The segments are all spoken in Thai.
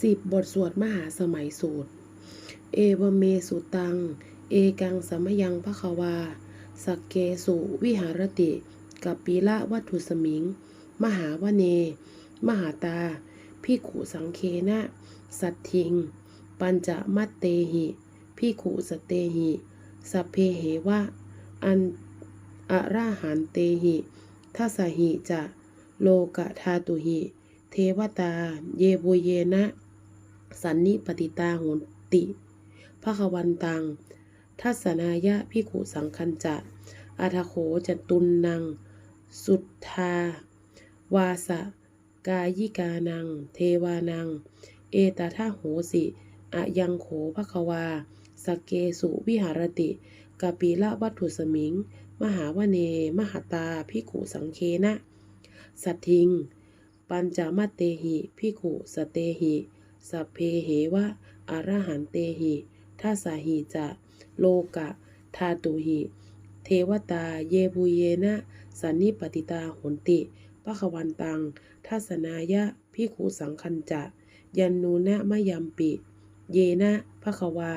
สิบบทสวดมหาสมัยสูตร เอวเมสุตัง เอกังสมยังพระควา สักเกสุวิหารติ กับปีละวัตถุสมิง มหาวเน มหาตาพิกขุสังเคนะ สัตทิง ปัญจมัตเตหิพิกขุสเตหิสัพเพเหวะ อันอะราหันเตหิทัสสหิจะ โลกะทาตุหิ เทวตา เยบุเยนะ สันนิปติตาโหติภควันตังทัศนายะพิขุสังคัญจะอาทโขจตุนนังสุทธา วาสะ กายิกานัง เทวานัง เอตทาโหสิอะยังโขภควา สเกสุวิหารติกาปีละวัตถุสมิง มหาวเน มหตาพิขุสังเคนะ สัตทิง ปัญจมัตเตหิพิขุสเตหิ สัพเพเหวะอรหันเตหิทัสสาหิจะโลกะทาตุหิ เทวตาเยบุเยนะสันนิปติตาหนติปะขวันตังทัศนายะพิขุสังคัญจะ ยันนูนะมะยัมปิ เยนะภะคะวา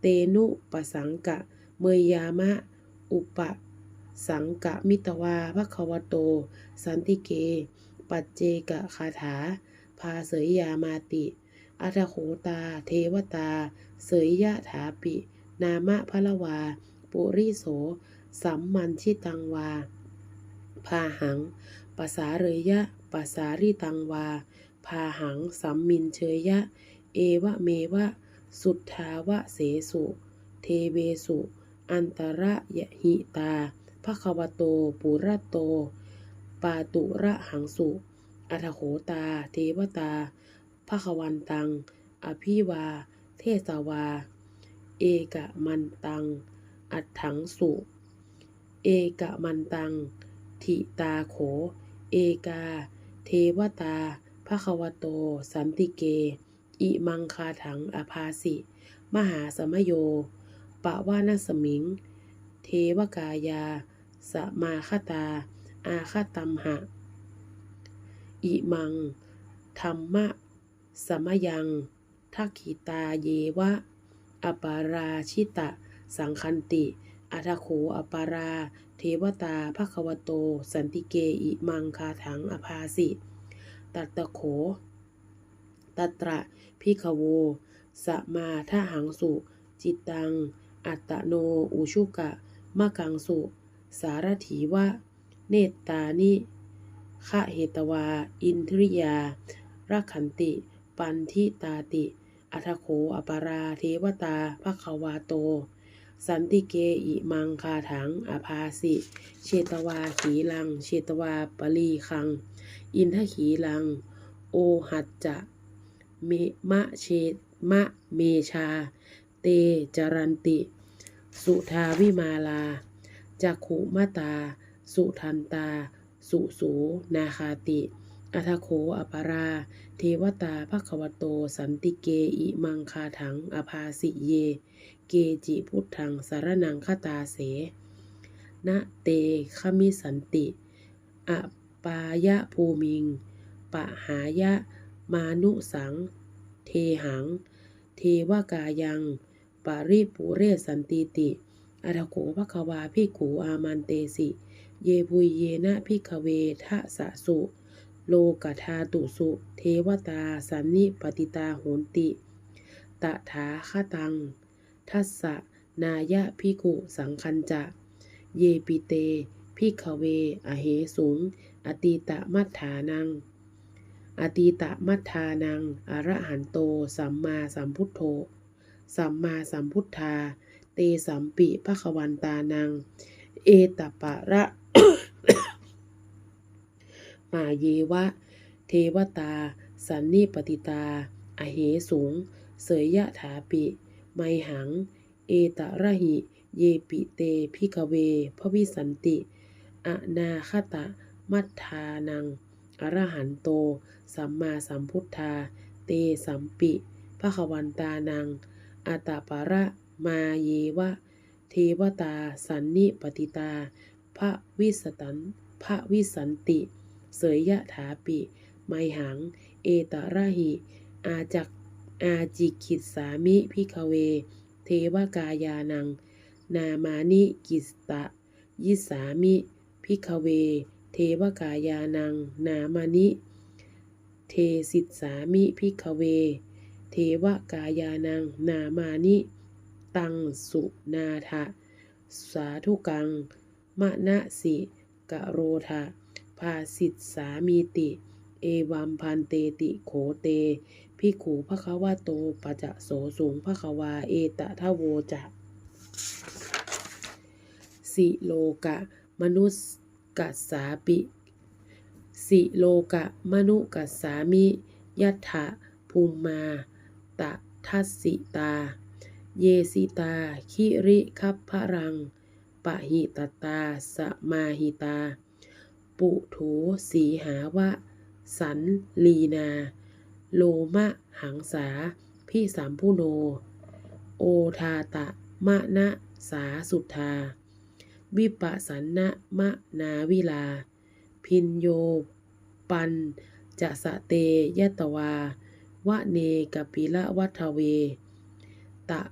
เตนุปสังกะ เมยยามะ อุปสังกะมิตวาภะคะวโต สันติเก ปัจเจกะคาถา พาเสยยามาติ อัทโขตา เทวตา เสยยะถาปิ นามะพละวา ปุริโส สัมมันชิตังวา พาหังปสาเรยะปสาริตังวา พาหัง สัมมินเชยยะเอวะเมวะ สุทธาวะเสสุ เทเวสุ อันตระยะหิตาภควโต ปุระโต ปาตุระหังสุอัทโขตา เทวตา ภควันตัง อภิวา เทสวา เอกะมันตัง อัตถังสุ เอกะมันตัง ทิตาโข เอกา เทวตาภควโต สันติเก อิมังคาถังอภาสิ มหาสมโย ปะวานาสมิง เทวกายา สมาคตา อาคตัมหะ อิมังธรรมะ สมยังทักขิตาเยวะ อปาราชิตะ สังคันติ อัทโขอปารา เทวตาภควโต สันติเกอิมังคาถังอภาสิ ตัตโขตัตระพิขโว สมาทหังสุ จิตตัง อัตโน อุชุกะมะกังสุ สารถีวะ เนตตานิคะเหตวา อินทริยารักขันติ ปันทิตาติ อัทโขอปาราเทวตาภควาโต สันติเกอิมังคาถังอภาสิ เชตวาขีลัง เชตวาปลีคัง อินทขีลัง โอหัจจะเมมะเชมะเมชา เตจรันติ สุทาวิมาลาจักขุมตา สุทันตา สุสูนาคาติ อัทโขอปารา เทวตาภควโต สันติเกอิมังคาถังอภาสิเย เกจิพุทธังสารนังคตาเส นะเตขมิสันติอปายะภูมิง ปะหายะมานุสัง เทหัง เทวกายังปาริปุเรสันติติอัทโขภควาพิกูอามันเตสิ เยปุยเยนะพิกเวทะสะสุ โลกธาตุสุ เทวตา สันนิปติตาโหนติ ตถาคตัง ทัสสะนายะพิกุสังคัญจะ เยปิเตพิกเว อเหสุง อติตะมัฏฐานัง อติตะมัฏฐานัง อรหันโต สัมมาสัมพุทโธ สัมมาสัมพุทธา เตสัมปิภควันตานัง เอตปะระ มาเยวะ เทวตา สันนิปติตา อเหสุงเสยยะถาปิ ไมหัง เอตระหิ เยปิเตพิกเว พวิสันติอนาคตะ มัฏฐานัง อรหันโต สัมมาสัมพุทธา เตสัมปิภควันตานังอัตตปะระมาเยวะ เทวตา สันนิปติตา พระวิสตัน พระวิสันติ เสยยะถาปิ ไมหัง เอตระหิ อาจักอาจิกิสามิพิกเว เทวกายานัง นามานิกิสตะ ยิสามิ พิกเว เทวกายานัง นามานิ เทสิสามิพิกเว เทวกายานัง นามานิ ตังสุนาทะ สาธุกังมะนะสิกะโรทะ ภาสิทสามีติ เอวัมพันเตติโขเตพิกขูพระควะโตปะจะโสสุงพระควาเอตะทะโวจะสิโลกะ มนุสกัสสาปิสิโลกะ มนุกัสสามิยัตถะภูมมาตะทัสสิตา เยสิตา คิริคัพพะรัง ปะหิตตา สมาหิตา ปุโถสีหาวะ สันลีนา โลมะหังสา พี่สามผู้โน โอทาตะ มะนะสาสุธาวิปัสสนะมะนาวิลา พินโย ปันจะสะเตยะตวา วะเนกปิละวัทเว ตะ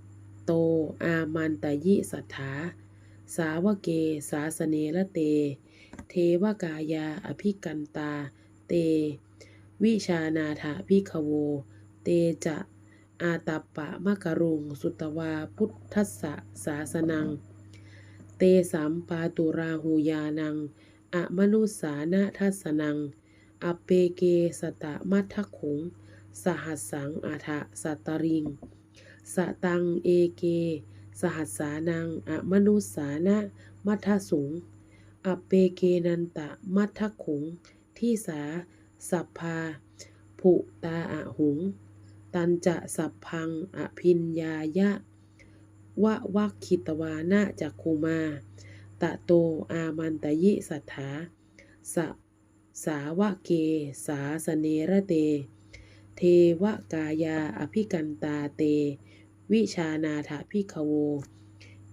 โตอามันตยิสัทธา สาวเก สาสเนละเต เทวกายาอภิกันตา เต วิชานาถาพิขโว เตจะอาตัปะมะกะรุง สุตวาพุทธัสสะสาสนัง เตสัมปาตุราหูยานังอะมนุสานะทัสนัง อเปเกสตะมัทธขุง สหัสสังอาทะสัตริง สตังเอเก สหัสสานังอะมนุสานะมัทธสุง อเปเกนันตะมัทขุง ที่สา สัพพา ผุตาอะหุง ตันจะสัพพังอภินยายะวะวักคิตวานะจักคุมา ตะโตอามันตยิสัทธาสะสาวะเก สาสเนระเต เทวกายาอภิกันตาเต วิชานาถาพิขโว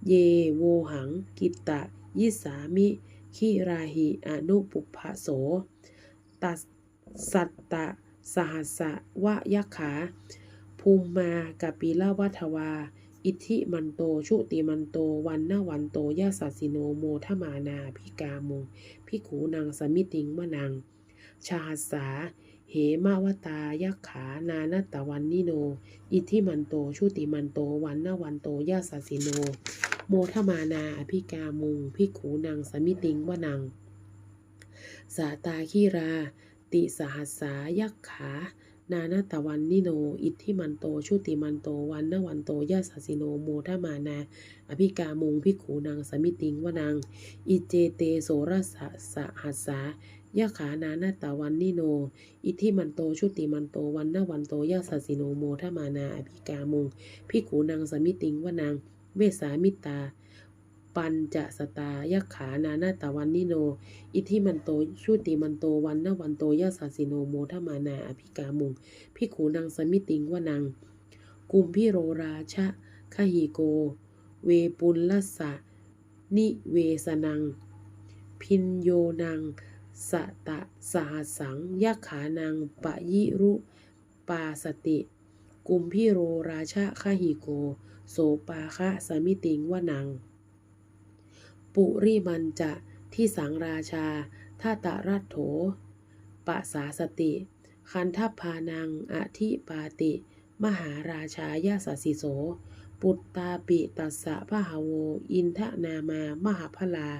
เยโวหังกิตตะยิสามิ คิราหิอนุปุพพโส ตัสสัตตะสหัสะวะยักขา ภูมมากปิลวัทวา อิทธิมันโต ชุติมันโต วันนาวันโตยาสัสิโนโมทมานาพิกามุงพิขูนางสมิติงมะนัง ชาหัสาเหมาวตายักขา นานาตวันนิโน อิทิมันโต ชุติมันโต วันนาวันโตยาสัสสิโน โมทมานาอภิกามุงพิขูนางสมิติงวนัง สาตาคีรา ติสหัสสายักขา นานาตะวันนิโน อิทธิมันโต ชุติมันโต วันนวันโตยาสัสิโน โมทมานา อภิกามุงพิขูนางสมิติงวนัง อิเจเตโสรสะสหัสสายะขานานาตวันนิโน อิทธิมันโต ชุติมันโต วันนวันโตยาสัสิโนโมทมานาอภิกามุงพิขูนางสมิติงวนัง เวสามิตา ปัญจสตายักขานานาตะวันนิโน อิทิมันโตชุติมันโตวันนวันโตยาสัสสิโนโมทมานาอภิกามุงพิขูนางสมิติงวนัง กุมพิโรราชะขหิโก เวปุลลัสสะนิเวสนัง พินโยนังสะตะสหัสสังยักขานังปะยิรุปาสติ กุมพิโรราชะขหิโก โสปาคะสมิติงวนัง ปุริมันจะที่สังราชาท่าตะรัตโถปะสาสติ คันทัพพานังอธิปาติ มหาราชายาสสิโส ปุตตาปิตัสสะพะหาโว อินทนามามหาพลา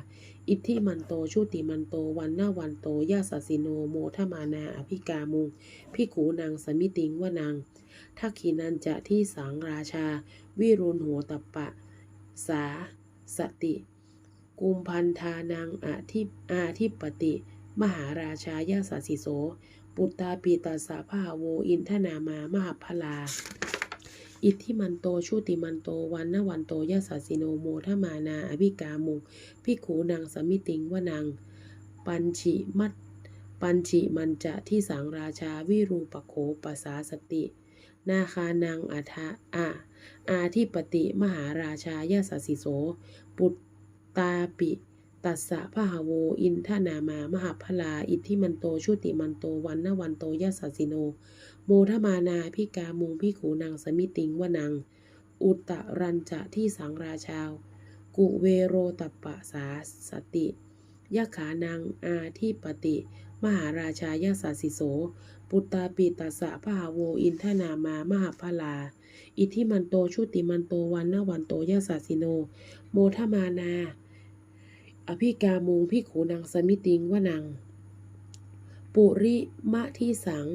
อิทธิมันโตชุติมันโตวันนาวันโตยาสสิโนโมทมานาอภิกามุงพิขูนางสมิติงวนัง ทักขินันจะที่สังราชา วิรุณโหตปปะ สา สติ กุมพันธานังอาทิอาทิปติ มหาราชายาสสิโส ปุตตาปีตัสสะพาโวอินทนามามหาพลา อิทธิมันโตชุติมันโตวันนวันโตยาสสิโนโมทมานาอภิกามุงพิขูนางสมิติงวนัง ปัญชิมัตปัญชิมันจะที่สังราชาวิรูปโขปสาสติ นาคานังอัทะอาอาทิปติมหาราชายาสสิโส ปุตตาปิตัสสะพะหโว อินทนามามหาพลา อิทธิมันโต ชุติมันโต วันนวันโตยัสสสสิโน โมทมานาพิกามุงพิขูนางสมิติงวนัง อุตตรันจะที่สังราชาว กุเวโรตัปปะสาสติยะขานังอาทิปติ มหาราชายาสาสิโส ปุตตาปิตัสสะพะหาโวอินทนามามหาพลา อิทิมันโตชุติมันโตวันนวันโตยะสาสิโน โมทมานา อภิกามุงพิขูนางสมิติงวนัง ปุริมะที่สัง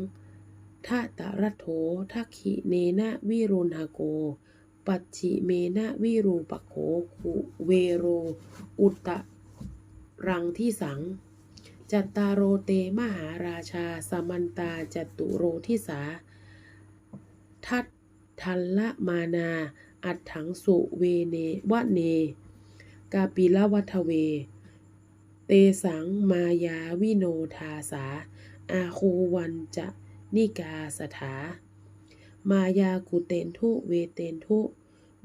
ทะตะรัโถทักขิเนนะวิรุณหโก ปัจฉิเมนะวิรูปโขคุเวโร อุตตรังที่สัง จัตตาโรเตมหาราชา สมันตาจตุโรทิสา ทัตทัลละมานา อัตถังสุเวเนวะเน กาปิละวัทเว เตสังมายาวิโนทาสา อาคูวันจะนิกาสถา มายากุเตนทุเวเตนทุ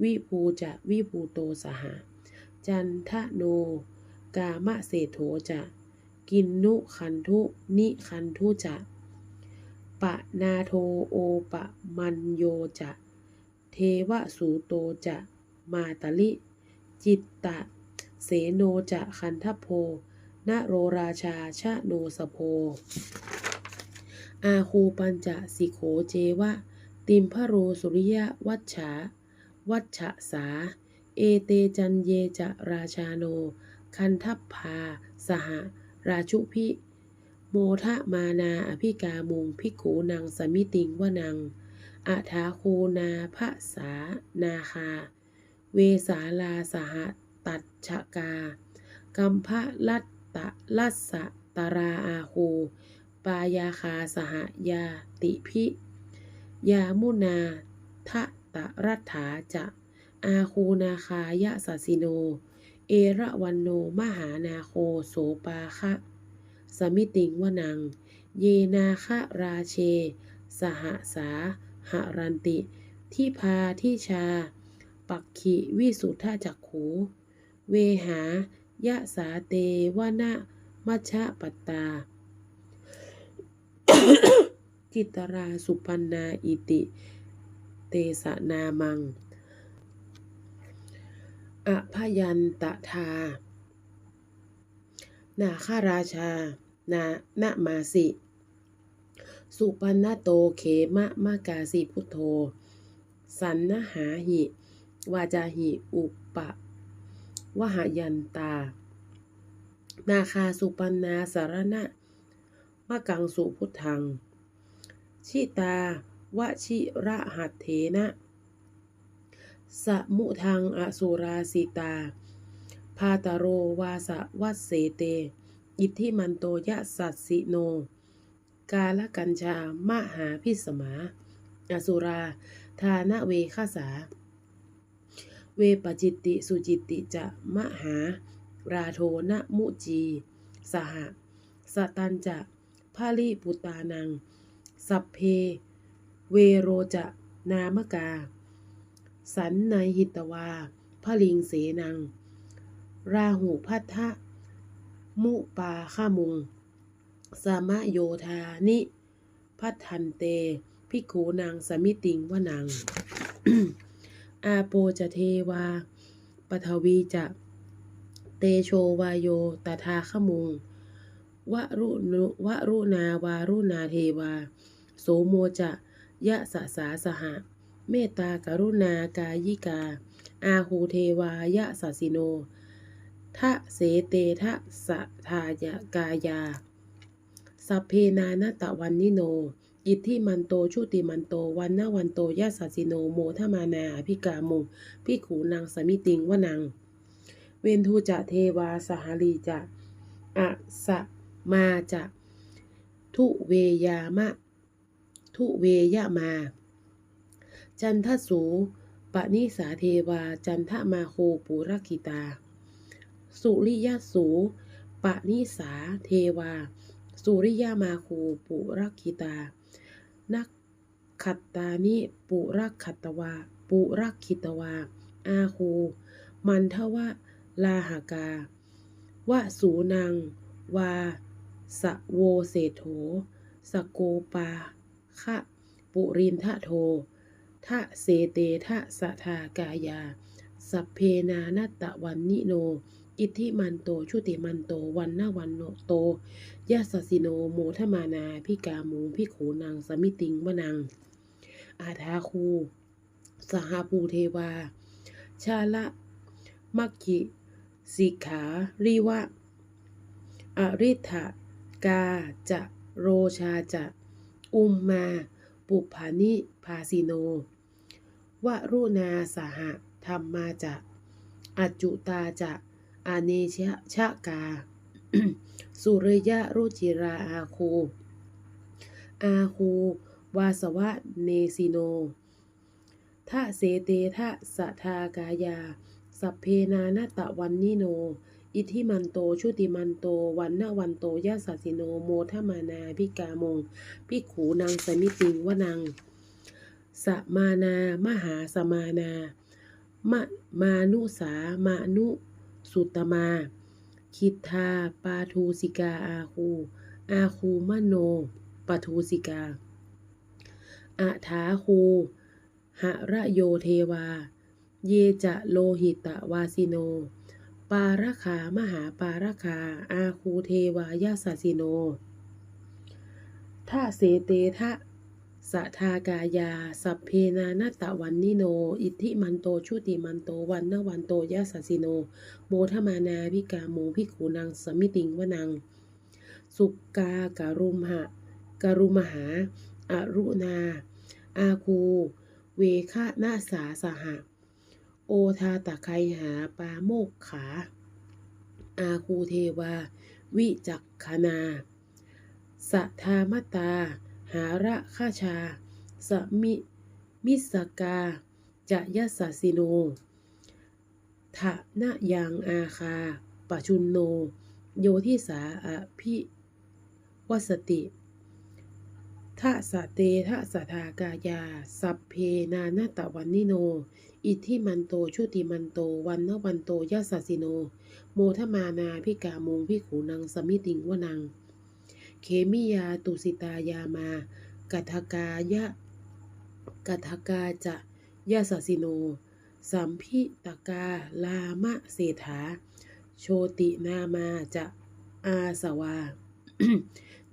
วิภูจะวิภูโตสหจันทะโน กามะเศโถจะ กินนุคันทุนิคันทุจะปะนาโทโอปะมันโยจะ เทวสูโตจะมาตลิ จิตตะ เสโนจะคันทโพนโรราชาชะโนสโพ อาคูปัญจะสิโขเจวะ ติมพโรสุริยะวัชฉาวัชฉะสา เอเตจันเยจะราชาโน คันทัพพา สห ราชุพิโมทะมานาอภิกามุงพิกขูนางสมิติงวนังอาทาคูนาภะสานาคา เวสาลาสหตัดชะกา กัมพะลัตตะลัสสะตาราอาคูปายาคาสหยาติพิ ยามุนาทะตะรัฐาจะ อาคูนาคายะสัสสิโน เอระวันโนมหานาโคโสปาคะ สมิติงวนัง เยนาคะราเช สหสาหรันติ ที่พาที่ชา ปักขิวิสุทธาจักขูเวหายะสาเตวะนะมัชะปัตตากิตราสุปันนาอิติ เตสะนามัง อภยันตทา นาคาราชา นานามาสิ สุปันนโตเขมะมะกาสิพุทโธ สันนหาหิ วาจาหิ อุปะวหายันตา นาคาสุปันนาสารณะมะกังสุพุทธัง ชิตาวชิระหัตเถนะ สมุทังอสุราสิตา พาตโรวาสวัสเสเต อิทธิมันโตยะสัสสิโน กาลกัญชามหาพิสมา อสุรา ทานะเวคาสา เวปจิตติสุจิตติจะมหา ราโทนะมุจี สหสตันจะพาลิปุตานัง สัพเพ เวโรจะ นามกา สันในหิตวาพลิงเสนัง ราหูพัทธะมุปาข้ามุง สามะโยธานิพัทธันเต พิกขูนางสมิติงวนัง อาโปจะเทวาปทวีจะ เตโชวายโยตถาขมุง วรุนุวรุนาวารุนาเทวา โสโมจะยะสะสาสหะ เมตตากรุณากายิกา อาหูเทวายะสัสิโนทะเสเตทะสะทายกายา สัพเพนานตะวันนิโน อิทธิมันโตชุติมันโตวันนวันโตยะสัสิโนโมทมานาอภิกามุพิขูนางสมิติงวนัง เวนทูจะเทวาสหลีจะอะสะมาจะ ทุเวยามะ ทุเวยะมา จันทสูปนิสาเทวา จันทมาโคปุรคิตา สุริยสูปนิสาเทวา สุริยมาโคปุรคิตา นักขัตตานิปุรักขัตวา ปุรักขิตวา อาคู มันทวะลาหากาวะสูนังวาสะโวเศโถสโกปาคะ ปุรินทะโท ทะเสเตทะสะทากายา สัพเพนานัตตะวันนิโน อิทธิมันโต ชุติมันโต วันนาวันโนโตยะสสิโนโมทมานาพิกามุพิขูนางสมิติงวนัง อาทาคู สหปูเทวา ชาละมัคคิสิกขาริวะ อริ t ะกาจะโรชาจะ อุมมา ปุพานิ ภาสิโน วรุณาสหธรรมาจะอัจจุตาจะอาเนชะชะกา สุริยะรุจิราอาคู อาคู วาสวะเนสิโนทะเสเตทะสะทากายา สัพเพนานาตะวันนิโน อิทิมันโต ชุติมันโต วันนาวันโตยะสัสิโน โมทมานาพิกามงพิขูนางสมิติงวนัง สมานามหาสมานา มมานุสามานุสุตมา คิทาปาทูสิกาอาคู อาคูมโนปทูสิกาอาถาคูหะระโยเทวา เยจะโลหิตะวาสิโน ปาระขามหาปาระขาอาคูเทวายาสสิโนทะเสเตทะ สะทากายา สัพเพนานาตะวันนิโน อิทธิมันโตชุติมันโตวันนวันโตยะสสสิโน โมทมานาพิกาโมพิขูนางสมิติงวนัง สุกาการุมหะการุมหาอรุณา อาคู เวคะนาสาสหะ โอทาตะไคหาปาโมกขา อาคูเทวา วิจักขนา สัทธามตา หาระฆาชา สมิมิสกา จะยัสสิโนทะนะยังอาคาปชุนโน โยทิสาอภิวสติทะสะเตทะสะทากายา สัพเพนานาตะวันนิโน อิทิมันโตชุติมันโต วันนวันโตยะสสสิโน โมทมานาพิกามงพิขูนางสมิติงวนัง เขมิยาตุสิตายามากัทกายะกัทกาจะยะสสิโน สัมพิตกาลามะเศรษฐาโชตินามาจะอาสวา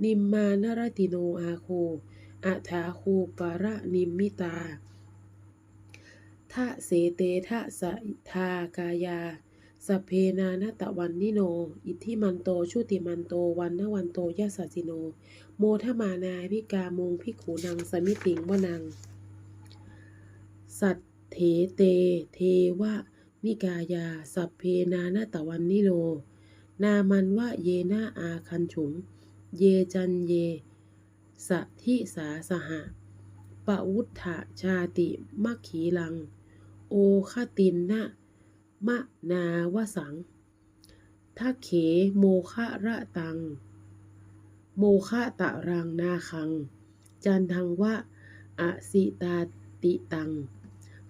นิมมานรติโนอาโคอัฐาคูปะระนิมิตาทะเสเตทะสทากายา สัพเพนานาตะวันนิโน อิทธิมันโตชุติมันโตวันนวันโตยะสัสสิโน โมทมานาพิกามงพิขูนางสมิติงวนัง สัตเถเต เทวะนิกายา สัพเพนานาตะวันนิโน นามันวะเยนาอาคันฉุง เยจันเยสะทิสาสหะปะวุฒะชาติมัคขีลัง โอคตินนะ มะนาวสังทักเขโมคะระตัง โมคะตะรังนาคัง จันทังวะอสิตาติตัง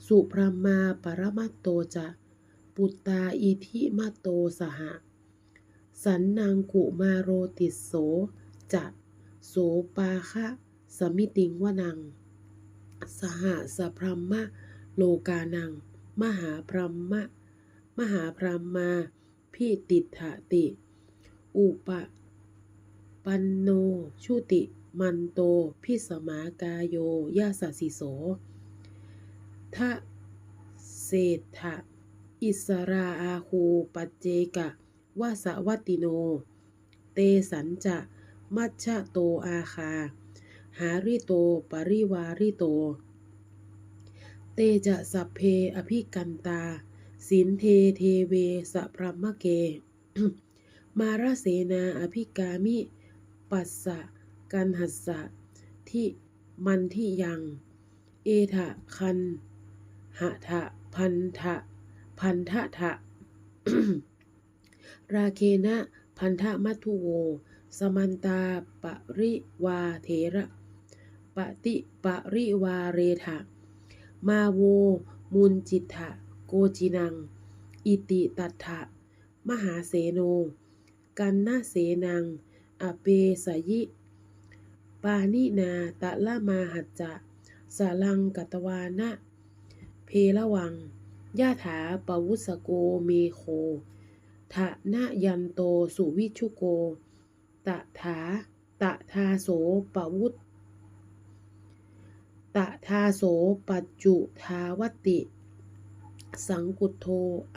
สุพรมาปรมัตโตจะปุตตาอิทิมัตโตสหะ สันนังกุมาโรติโสจะโสปาคะสมิติงวนัง สหสพรมะโลกานัง มหาพรหมะ มหาพรหมา พิติถาติ อุปปันโน ชุติมันโต พิสมากายโยยาสสิโสทะเศรษฐะอิสราอาคูปัจเจกะวาสวัตติโน เตสันจะ มัชชะโตอาคา หาริโต ปริวาริโต เตจะสัพเพอภิกันตา สินเทเทเวสะพรหมเก มาราเสนาอภิกามิ ปัสสะกันหัสสะที่มันที่ยัง เอทะคันหะทะพันทะพันทะทะราเคนะพันธมัทุโว สมันตาปริวาเถระปฏิปริวาเรทะ มาโว มุนจิตถะ โกจินัง อิติตัตถะมหาเสโน กันนาเสนัง อเปสยิ ปานินาตะละมาหัจจะสาลังกัตวานะ เพละวังยะถาปวุสโกเมโคทะนะยันโตสุวิชุโก ตะถา ตะทาโสปวุตตะทาโสปัจจุทาวติ สังกุโท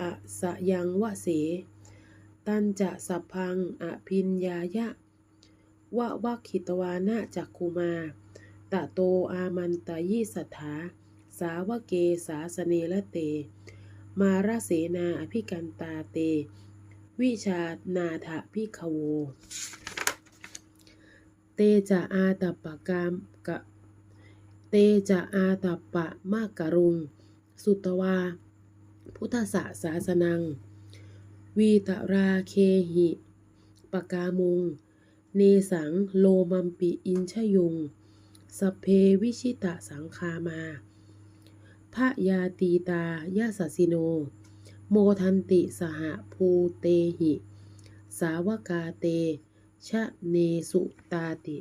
อะสะยังวะเส ตันจะสัพพังอภินยายะวะวัคขิตวานะจักคุมา ตะโตอามันตายิสัทธา สาวเกสาสเนละเต มาราเสนาอภิกันตาเต วิชานาถพิขโว เตจะอาตปะกามกะ เตจะอาตปะมากกรุง สุตวา พุทธสสาสนัง วีตราเคหิ ปกามุง เนสังโลมัมปิอินชยุง สเพวิชิตะสังคามาพระยาตีตายาสสิโน โมทันติสหภูเตหิ สาวกาเต ชะเนสุตาติ